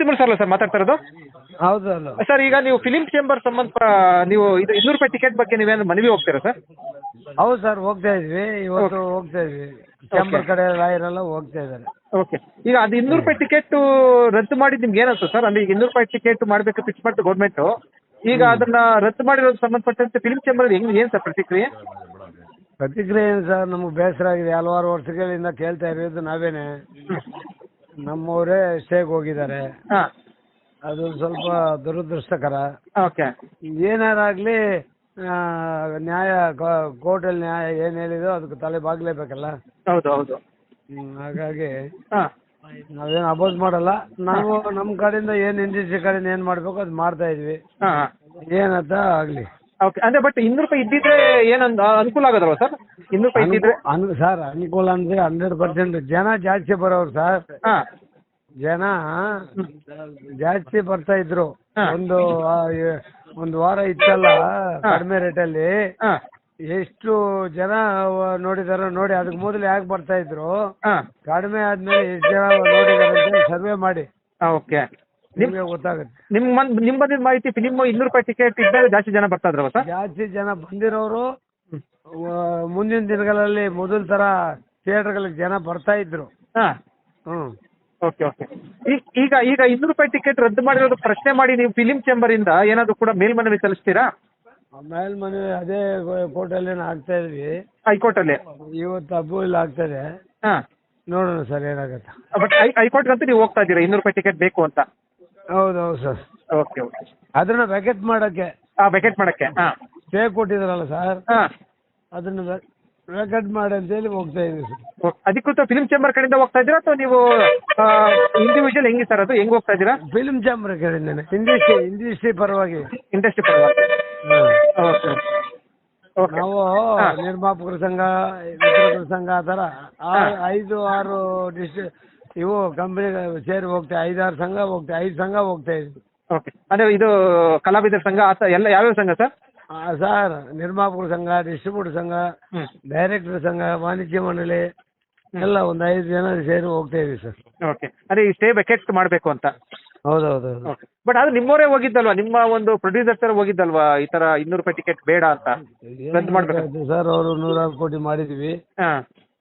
ತಿಮ್ಮರ್ sir ಅಲ್ಲ sir ಮಾತಾಡ್ತಾ ಇರೋದು ಹೌದು. ಅಲ್ಲ ಸರ್ ಈಗ ನೀವು ಫಿಲಿಂ ಚೇಂಬರ್ ಸಂಬಂಧ ನೀವು ಇದು ಇನ್ನೂರು ರೂಪಾಯಿ ಟಿಕೆಟ್ ಬಗ್ಗೆ ನೀವೇನು ಮನವಿ ಹೋಗ್ತೀರಾ ಸರ್? ಹೌದು ಸರ್ ಹೋಗ್ತಾ ಇದ್ವಿ. ಇವತ್ತು ಹೋಗ್ತಾ ಇದ್ವಿ. ಚೇಂಬರ್ ಕಡೆ ರಾಯರೆಲ್ಲ ಹೋಗ್ತಾ ಇದ್ದಾರೆ. ಓಕೆ ಈಗ ಅದು ಇನ್ನೂರು ರೂಪಾಯಿ ಟಿಕೆಟ್ ರದ್ದು ಮಾಡಿ ನಿಮ್ಗೆ ಏನಂತ ಸರ್? ಅಂದ್ರೆ ಈಗ ಇನ್ನೂರು ರೂಪಾಯಿ ಟಿಕೆಟ್ ಮಾಡಬೇಕು ಪಿಚ್ ಮಾಡ್ತು ಗೌರ್ಮೆಂಟ್ ಈಗ ಅದನ್ನ ರದ್ದು ಮಾಡಿರೋದು ಸಂಬಂಧಪಟ್ಟಂತೆ ಫಿಲಿಂ ಚೇಂಬರ್ ಹೆಂಗ್ ಏನ್ ಸರ್ ಪ್ರತಿಕ್ರಿಯೆ? ಪ್ರತಿಕ್ರಿಯೆ ಏನು ಸರ್? ನಮಗೆ ಬೇಸರ ಆಗಿದೆ. ಹಲವಾರು ವರ್ಷಗಳಿಂದ ಕೇಳ್ತಾ ಇರೋದು ನಾವೇನೆ. ನಮ್ಮವರೇ ಸ್ಟೇಗ್ ಹೋಗಿದ್ದಾರೆ. ಹಾ. ಅದು ಸ್ವಲ್ಪ ದುರದೃಷ್ಟಕರ. ಓಕೆ. ಏನಾರಾಗ್ಲಿ ಆ, ನ್ಯಾಯ ಕೋರ್ಟಲ್ಲಿ ನ್ಯಾಯ ಏನ್ ಹೇಳಿದೋ ಅದಕ್ಕೆ ತಲೆ ಬಾಗ್ಲೇಬೇಕಲ್ಲ? ಹೌದು ಹೌದು. ಹ್ಮ್, ಹಾಗಾಗಿ ಹಾಂ. ನಾವೇನು ಅಪೋಸ್ ಮಾಡಲ್ಲ. ನಾವು ನಮ್ಮ ಕಡೆಯಿಂದ ಏನ್ ಇಂಡಸ್ಟ್ರಿ ಕಡೆಯಿಂದ ಏನ್ ಮಾಡ್ಬೇಕು ಅದು ಮಾಡ್ತಾ ಇದ್ವಿ. ಹಾ. ಏನಂತ ಆಗ್ಲಿ. ಓಕೆ. ಅಂದ್ರೆ ಬಟ್ ಇನ್ನೂರು ರೂಪಾಯಿ ಇದ್ದಿದ್ರೆ ಏನಂದ ಅನುಕೂಲ ಆಗೋದಲ್ವ ಸರ್? ಅನು ಸರ್ ಅನುಕೂಲ ಅಂದ್ರೆ ಹಂಡ್ರೆಡ್ ಪರ್ಸೆಂಟ್. ಜನ ಜಾಸ್ತಿ ಬರೋರು ಸರ್. ಹಾಂ. ಜನ ಜಾಸ್ತಿ ಬರ್ತಾ ಇದ್ರು. ಹಾ. ಒಂದು ಆ, ಒಂದು ವಾರ ಇತ್ತಲ್ಲ ಕಡಿಮೆ ರೇಟಲ್ಲಿ. ಹಾಂ. ಎಷ್ಟು ಜನ ನೋಡಿದಾರ ನೋಡಿದಾರೋ ನೋಡಿ ಅದಕ್ಕೆ ಮೊದಲು ಯಾಕೆ ಬರ್ತಾ ಇದ್ರು. ಹಾಂ. ಕಡಿಮೆ ಆದ್ಮೇಲೆ ಎಷ್ಟು ಜನ ನೋಡಿದಾರೆ ಅಂತ ಸರ್ವೆ ಮಾಡಿ. ಓಕೆ. ನಿಮ್ಗೆ ಗೊತ್ತಾಗುತ್ತೆ. ನಿಮ್ ಮನ್ ನಿಮ್ ಬಂದಿದ್ದ ಮಾಹಿತಿ ಫಿಲಿಮ್ ಇನ್ನೂರು ರೂಪಾಯಿ ಟಿಕೆಟ್ ಇದ್ದಾಗ ಜಾಸ್ತಿ ಜನ ಬರ್ತಾ ಇದ್ರು ಸರ್? ಜಾಸ್ತಿ ಜನ ಬಂದಿರೋರು ಮುಂದಿನ ದಿನಗಳಲ್ಲಿ ಮೊದಲ ತರ ಥಿಯೇಟರ್ಗಳಿಗೆ ಜನ ಬರ್ತಾ ಇದ್ರು. ಹಾ. ಹ್ಮ್. Okay okay. ಈಗ ಈಗ ಇನ್ನೂರು ರೂಪಾಯಿ ಟಿಕೆಟ್ ರದ್ದು ಮಾಡಿರೋದು ಪ್ರಶ್ನೆ ಮಾಡಿ ನೀವು ಫಿಲಿಂ ಚೇಂಬರ್ ಇಂದ ಏನಾದ್ರು ಕೂಡ ಮೇಲ್ಮನವಿ ಸಲ್ಲಿಸ್ತೀರಾ? ಮೇಲ್ಮನವಿ ಮನೆ ಅದೇ ಕೋರ್ಟಲ್ಲಿ ಆಗ್ತಾ ಇದ್ವಿ. ಹೈಕೋರ್ಟ್ ಅಲ್ಲಿ ಇವತ್ತು ಹಬ್ಬ ಇಲ್ಲಿ ಆಗ್ತದೆ ಹಾ. ನೋಡೋಣ ಸರ್ ಏನಾಗುತ್ತೆ. ಬಟ್ ಹೈಕೋರ್ಟ್ ಅಂತ ನೀವು ಹೋಗ್ತಾ ಇದ್ದೀರಾ? ಇನ್ನೂರು ರೂಪಾಯಿ ಟಿಕೆಟ್ ಬೇಕು ಅಂತ? ಹೌದು ಹೌದು ಸರ್. Okay okay. ಅದನ್ನ ವ್ಯಾಕೆಟ್ ಮಾಡಕ್ಕೆ. ಆ ವೆಕೆಟ್ ಮಾಡಕ್ಕೆ ಹಾಂ. ಸ್ಟೇ ಕೊಟ್ಟಿದ್ರಲ್ಲ ಸರ್. ಹಾಂ. ಅದನ್ನ ರೆಕಾರ್ಡ್ ಮಾಡಿ ಅಂತೇಳಿ ಹೋಗ್ತಾ ಇದ್ದೀವಿ ಸರ್ ಅಧಿಕೃತ ಫಿಲ್ಮ್ ಚೇಂಬರ್ ಕಡೆಯಿಂದ ಹೋಗ್ತಾ ಇದ್ದೀರಾ ಅಥವಾ ನೀವು ಇಂಡಿವಿಜುವಲ್ ಹೆಂಗೆ ಸರ್ ಅದು? ಹೆಂಗ್ ಹೋಗ್ತಾ ಇದ್ದೀರಾ? ಫಿಲ್ಮ್ ಚಾಂಬರ್ ಕಡೆಯಿಂದಾನೆ. ಇಂಡಸ್ಟ್ರಿ ಇಂಡಸ್ಟ್ರಿ ಪರವಾಗಿ. ಇಂಡಸ್ಟ್ರಿ ಪರವಾಗಿ. ಹ್ಮ್. ಓಕೆ ಓಕೆ ನಾವು ಹಾ. ನಿರ್ಮಾಪಕರ ಸಂಘ ವಿತರಕರ ಸಂಘ ಆ ಥರ. ಆ-. ಐದು ಆರು ಡಿಸ್ಟ್ರಿ ಇವು ಕಂಪನಿ ಸೇರಿ ಹೋಗ್ತಾ ಐದಾರು ಸಂಘ ಹೋಗ್ತಾ ಐದು ಸಂಘ ಹೋಗ್ತಾ ಇದ್ವಿ ಓಕೆ ಅಂದ್ರೆ ಇದು ಕಲಾವಿದರ ಸಂಘ ಆತ ಎಲ್ಲ ಯಾವ್ಯಾವ ಸಂಘ ಸರ್ ಸರ್ ನಿರ್ಮಾಪಕರ ಸಂಘ ಡಿಸ್ಟ್ರಿಬ್ಯೂಟರ್ ಸಂಘ ಹ್ಮ್. ಡೈರೆಕ್ಟರ್ ಸಂಘ ವಾಣಿಜ್ಯ ಮಂಡಳಿ ಎಲ್ಲ ಒಂದ್ ಐದು ಜನ ಸೇರಿ ಹೋಗ್ತಾ ಇದೀವಿ ಸರ್. ಓಕೆ ಅದೇ ಈ ಸ್ಟೇ ವೆಕೆಟ್ ಮಾಡಬೇಕು ಅಂತ. ಹೌದೌದು ಓಕೆ ಬಟ್ ಅದು ನಿಮ್ಮವರೇ ಹೋಗಿದ್ದಲ್ವಾ? ನಿಮ್ಮ ಒಂದು ಪ್ರೊಡ್ಯೂಸರ್ ತರ ಹೋಗಿದ್ದಲ್ವಾ? ಈ ತರ ಇನ್ನೂರು ರೂಪಾಯಿ ಟಿಕೆಟ್ ಬೇಡ ಅಂತ. ರದ್ದು ಮಾಡ್ಬೇಕು. ಸರ್ ಅವರು ನೂರಾರು ಕೋಟಿ ಮಾಡಿದ್ವಿ. ಹಾ.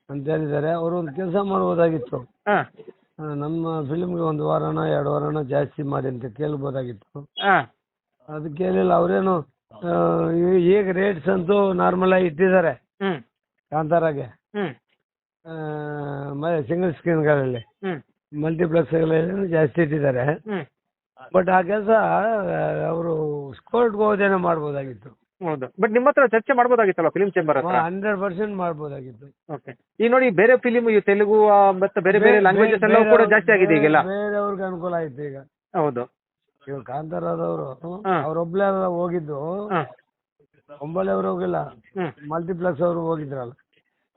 ಅಂತ ಹೇಳಿದ್ದಾರೆ. ಅವರು ಒಂದು ಕೆಲಸ ಮಾಡಬಹುದಾಗಿತ್ತು ಹಾ. ಆ, ನಮ್ಮ ಫಿಲ್ಮ್ಗೆ ಒಂದು ವಾರನ ಎರಡು ವಾರನ ಜಾಸ್ತಿ ಮಾಡಿ ಅಂತ ಕೇಳ್ಬೋದಾಗಿತ್ತು. ಹಾ. ಅದು ಕೇಳಿಲ್ಲ. ಅವರೇನು ಈಗ ರೇಟ್ಸ್ ಅಂತೂ ನಾರ್ಮಲ್ ಆಗಿ ಇಟ್ಟಿದ್ದಾರೆ. ಹ್ಮ್. ಕಾಂತಾರಾಗೆ. ಹ್ಮ್. ಸಿಂಗಲ್ ಸ್ಕ್ರೀನ್ಗಳಲ್ಲಿ ಹ್ಮ್. ಮಲ್ಟಿಪ್ಲೆಕ್ಸ್ಗಳಲ್ಲಿ ಜಾಸ್ತಿ ಇಟ್ಟಿದ್ದಾರೆ. ಹ್ಮ್. ಬಟ್ ಆ ಕೆಲಸ ಅವರು ಸ್ಕೋರ್ಟ್ ಹೋದೇನೋ ಮಾಡ್ಬೋದಾಗಿತ್ತು. ಹೌದು. ಬಟ್ ನಿಮ್ಮ ಹತ್ರ ಚರ್ಚೆ ಮಾಡ್ಬೋದಾಗಿತ್ತಲ್ಲ ಫಿಲ್ಮ್ ಚೇಂಬರ್ ಹತ್ರ? ಹಂಡ್ರೆಡ್ ಪರ್ಸೆಂಟ್ ಮಾಡ್ಬೋದಾಗಿತ್ತು. ಓಕೆ ಈಗ ನೋಡಿ ಬೇರೆ ಫಿಲಿಮ್ ಈ ತೆಲುಗು ಆ, ಮತ್ತೆ ಬೇರೆ ಬೇರೆ ಲ್ಯಾಂಗ್ವೇಜಸ್ ಎಲ್ಲ ಕೂಡ ಜಾಸ್ತಿ ಆಗಿದೆ ಈಗೆಲ್ಲ. ಬೇರೆಯವ್ರಿಗೆ ಅನುಕೂಲ ಆಯ್ತು ಈಗ. ಹೌದು. ಇವಾಗ ಕಾಂತಾರದವರು. ಅವ್ರೊಬ್ಳೆ ಅಲ್ಲ ಹೋಗಿದ್ದು ಹಾ. ಒಂಬಳೆ ಅವ್ರು ಹೋಗಿಲ್ಲ ಹ್ಮ್. ಮಲ್ಟಿಪ್ಲೆಕ್ಸ್ ಅವ್ರು ಹೋಗಿದ್ರಲ್ಲ.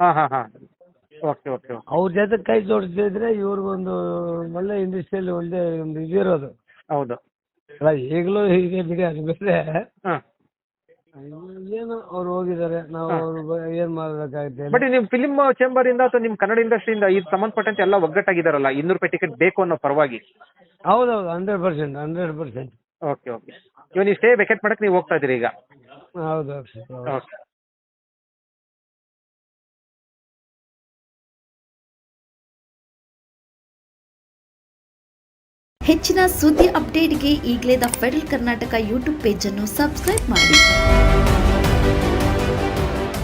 ಹಾ ಹಾ ಹಾ. ಓಕೆ ಓಕೆ ಓಕೆ ಅವ್ರ ಜೊತೆ ಕೈ ಜೋಡಿಸಿದ್ರೆ ಇವ್ರಿಗೊಂದು ಒಳ್ಳೆ ಇಂಡಸ್ಟ್ರಿಯಲ್ಲಿ ಒಳ್ಳೆ ಒಂದು ಇದಿರೋದು ಹೌದು. ಅಲ್ಲ ಈಗಲೂ ಹೀಗೆ ಬಿಡಿ ಅದು ಬೇರೆ ಹಾ. ಏನು ಅವ್ರು ಹೋಗಿದ್ದಾರೆ ನಾವು ಅವ್ರು ಬ- ಏನ್ ಮಾಡ್ಬೇಕಾಗುತ್ತೆ ಬಟ್ ನೀವು ಫಿಲಿಂ ಚೇಂಬರ್ ಇಂದ ಅಥವಾ ನಿಮ್ ಕನ್ನಡ ಇಂಡಸ್ಟ್ರಿಯಿಂದ ಇದು ಸಂಬಂಧಪಟ್ಟಂತೆ ಎಲ್ಲ ಒಗ್ಗಟ್ಟಾಗಿದಾರಲ್ಲ ಇನ್ನೂರು ರೂಪಾಯಿ ಟಿಕೆಟ್ ಬೇಕು ಅನ್ನೋ ಪರವಾಗಿ. ಹೌದೌದು hundred percent hundred percent okay okay ಇವಾಗ ನೀವು ಸ್ಟೇ ವೆಕೆಟ್ ಮಾಡಕ್ಕೆ ನೀವು ಹೋಗ್ತಾ ಇದ್ದೀರಿ ಈಗ? ಹೌದು ಓಕೆ ಹೆಚ್ಚಿನ ಸುದ್ದಿ ಅಪ್ಡೇಟ್ಗೆ ಈಗಲೇ ದ ಫೆಡರಲ್ ಕರ್ನಾಟಕ ಯೂಟ್ಯೂಬ್ ಪೇಜನ್ನು ಸಬ್ಸ್ಕ್ರೈಬ್ ಮಾಡಿ.